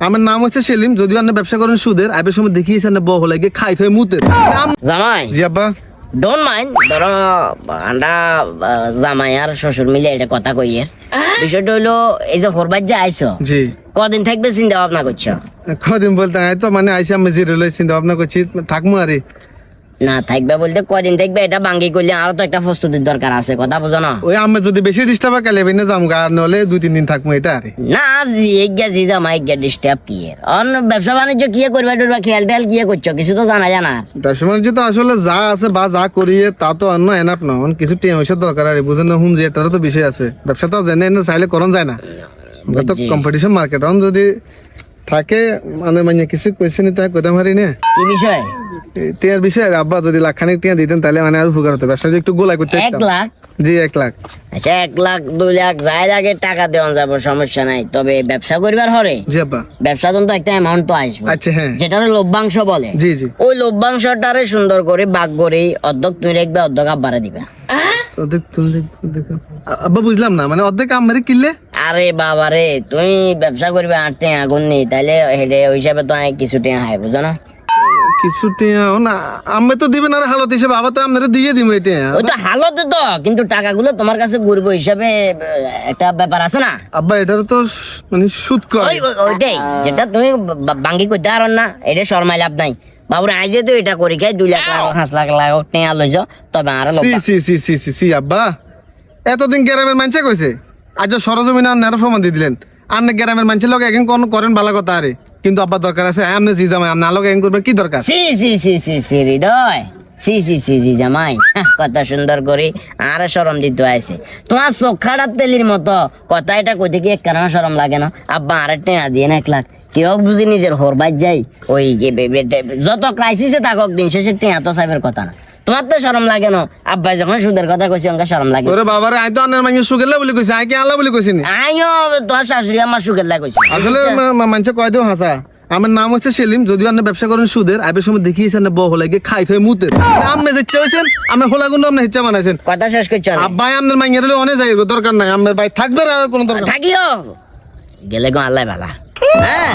আমার নাম হচ্ছে সেলিম যদি আপনি ব্যবসা করেন সুদের আইবের সময় দেখিয়েছেন না বহ লাগে খাই খাই মুতে। জামাই। জি আব্বা। ডোন্ট মাইন্ড ধরো আন্ডা জামাই আর শ্বশুর মিলে এটা কথা কইয়ে বিষয়টা হলো এই যে হরবার যে আইছো জি। কদিন থাকবে চিন্তা ভাবনা করছ? কদিন বলতে আই তো মানে আইসি আমি জিরো লই চিন্তা ভাবনা করছি থাকব আরে। না থাকবে বলতে কদিন থাকবে এটা বাঙ্গি করলে আরও তো একটা প্রস্তুতির দরকার আছে কথা বুঝো না। ওই আমি যদি বেশি ডিস্টার্ব কালে বেনে যাম গা আর নহলে দুই তিন দিন থাকব এটা আরে। না জি এগিয়া জি জামাই এগিয়া ডিস্টার্ব কি এর? অন ব্যবসা বাণিজ্য কি করবে টুরবা খেয়াল টেয়াল কি করছ? কিছু তো জানা জানা ব্যবসা বাণিজ্য তো আসলে যা আছে বা যা করিয়ে তা তো অন্য এনাপ না কিছু টিয়া পয়সার দরকার আরে বুঝেন না হুম যে এটারও তো বিষয় আছে। ব্যবসা তো জেনে এনে চাইলে করন যায় না। তো কম্পিটিশন মার্কেট অন যদি থাকে মানে মানে কিছু কইছে নি তাই কইতাম পারি না। কি বিষয়? টিয়ার বিষয় আব্বা যদি লাখ খানিক টিয়া দিতেন তাহলে মানে আর উপকার হতো। ব্যবসা একটু গোলাই করতে এক লাখ? জি এক লাখ। আচ্ছা এক লাখ দুই লাখ যাই লাগে টাকা দেওয়া যাব সমস্যা নাই। তবে ব্যবসা করবার হরে? জি আব্বা। ব্যবসা তো একটা অ্যামাউন্ট তো আসবে। আচ্ছা হ্যাঁ। যেটা লভ্যাংশ বলে। জি জি। ওই লভ্যাংশটারে সুন্দর করে বাগ করে অর্ধেক তুমি রাখবে অর্ধেক আব্বারে দিবে। অর্ধেক তুমি দেখো। আব্বা বুঝলাম না। মানে অর্ধেক আমারে কিনলে? আরে বাবা রে তুমি ব্যবসা করবে আটটে আগুন নেই। তাইলে হেডে ওই হিসাবে তো কিছু টিয়া হাই বুঝো না? কিছু টিয়া না আমি তো দিবেন আর হালত হিসেবে আবার তো আপনারা দিয়ে দিব এটা ওই তো হালতে তো কিন্তু টাকাগুলো তোমার কাছে ঘুরবো হিসাবে একটা ব্যাপার আছে না? আব্বা এটার তো মানে সুদ কর ওই ওই- ওইটাই যেটা তুমি বাঙ্গি করতে পারো না এটা শর্মাই লাভ নাই। বাবুরে আইজে তো এটা করি খাই দুই লাখ পাঁচ লাখ লাখ টেয়া লইছ তবে আর সি সি সি সি সি সি আব্বা। এতদিন গ্রামের মানুষে কইছে আজ সরজমিন আর নেরা প্রমাণ দিয়ে দিলেন। আর গ্রামের মানুষের লোক এখন কোন করেন ভালো কথা আরে। কিন্তু আব্বা দরকার আছে আমনে জি জামাই, আমনে আলোক এখন করবে কি দরকার? সি সি সি সি সি, হৃদয়। সি সি সি জামাই। কথা সুন্দর করে আর সরম দিতে আইছে। তোমার তেলির মতো। কথা এটা কইতে কি কেন সরম লাগে না। আব্বা আর টেনা দিয়ে না এক লাখ। কেউ বুঝি নিজের হরবাই যাই। ওই যত ক্রাইসিসে থাকক, দিন শেষে টেনা তো সাহেবের কথা না। তোমার তো সরম লাগে না। আব্বাই যখন সুদের কথা কইছে অঙ্কা সরম লাগে। ওরে বাবারে আই তো আনের মানে সুগেলা বলে কইছে। আই কি আল্লাহ বলে কইছি নি আইও তোমার শাশুড়ি আমার লাগে কইছে। আসলে মানুষে কয় দেও হাসা। আমার নাম হচ্ছে সেলিম যদিও আপনি ব্যবসা করেন সুদের আইবের সময় দেখিয়েছেন না বহ লাগে খাই খাই মুতের আপনি যে চাইছেন আপনি হোলা গুন্ড আপনি হিচ্ছা বানাইছেন। কথা শেষ করছ না। আব্বাই আপনার মাইয়ের হলে অনেক যাই দরকার নাই। আপনার ভাই থাকবে আর কোনো দরকার থাকিও। গেলে গো আল্লাহ ভালা। হ্যাঁ।